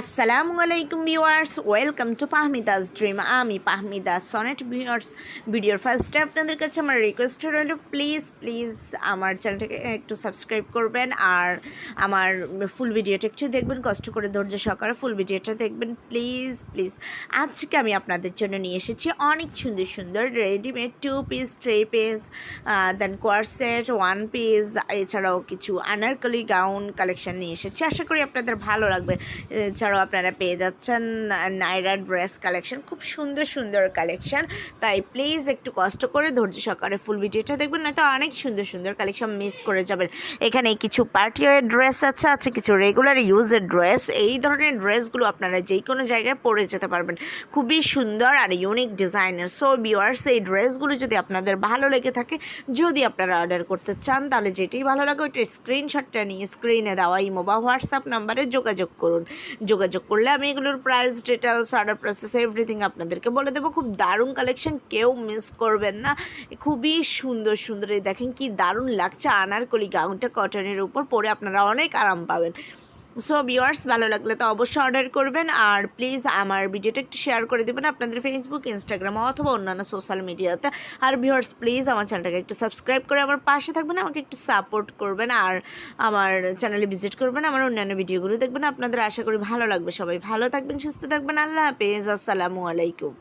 আসসালামু আলাইকুম viewers welcome to Pahmida's dream আমি পাহমিদা সনেট ভিউয়ার্স ভিডিওর ফার্স্টে আপনাদের কাছে আমার রিকোয়েস্ট রইল প্লিজ প্লিজ আমার চ্যানেলটাকে একটু সাবস্ক্রাইব করবেন আর আমার ফুল ভিডিওটা একটু দেখবেন, কষ্ট করে ধৈর্য সহকারে ফুল ভিডিওটা দেখবেন প্লিজ প্লিজ আজকে আমি আপনাদের জন্য নিয়ে এসেছি অনেক সুন্দর সুন্দর readymade two piece three piece then কোয়ারসেট one piece এছাড়াও কিছু আনারকলি গাউন কালেকশন নিয়ে এসেছি। আশা করি আপনাদের ভালো লাগবে। এছাড়াও আপনারা পেয়ে যাচ্ছেন নাইরা ড্রেস কালেকশন, খুব সুন্দর সুন্দর কালেকশন। তাই প্লিজ একটু কষ্ট করে ধৈর্য সহকারে ফুল ভিডিওটা দেখবেন, নয়তো অনেক সুন্দর সুন্দর কালেকশন মিস করে যাবেন। এখানে কিছু পার্টি ওয়ার ড্রেস আছে আছে কিছু রেগুলার ইউজের ড্রেস এই ধরনের ড্রেসগুলো আপনারা যে কোনো জায়গায় পরে যেতে পারবেন। খুবই সুন্দর আর ইউনিক ডিজাইনের সো বিওয়ার্স এই ড্রেসগুলো যদি আপনাদের ভালো লেগে থাকে, যদি আপনারা অর্ডার করতে চান, তাহলে যেটি ভালো লাগে, ওইটা স্ক্রিনশটটা নিয়ে স্ক্রিনে দেওয়া ইমো বা হোয়াটসঅ্যাপ নাম্বারে যোগাযোগ করুন। যোগাযোগ করলে আমি এগুলোর price details order process everything আপনাদেরকে বলে দেবো। খুব দারুণ কালেকশন কেউ মিস করবেন না। খুবই সুন্দর সুন্দর। এই দেখেন কি দারুণ লাগছে আনারকলি গাউনটা কটনের উপর, পরে আপনারা অনেক আরাম পাবেন। সো ভিউয়ার্স ভালো লাগলে তো অবশ্যই অর্ডার করবেন। আর প্লিজ আমার ভিডিওটা একটু শেয়ার করে দেবেন আপনাদের ফেসবুক ইনস্টাগ্রাম অথবা অন্যান্য সোশ্যাল মিডিয়াতে আর ভিউয়ার্স প্লিজ আমার চ্যানেলটাকে একটু সাবস্ক্রাইব করে আমার পাশে থাকবেন, আমাকে একটু সাপোর্ট করবেন। আর আমার চ্যানেলে ভিজিট করবেন, আমার অন্যান্য ভিডিওগুলো দেখবেন। আপনাদের আশা করি ভালো লাগবে। সবাই ভালো থাকবেন, সুস্থ থাকবেন। আল্লাহ হাফেজ। আসসালামু আলাইকুম।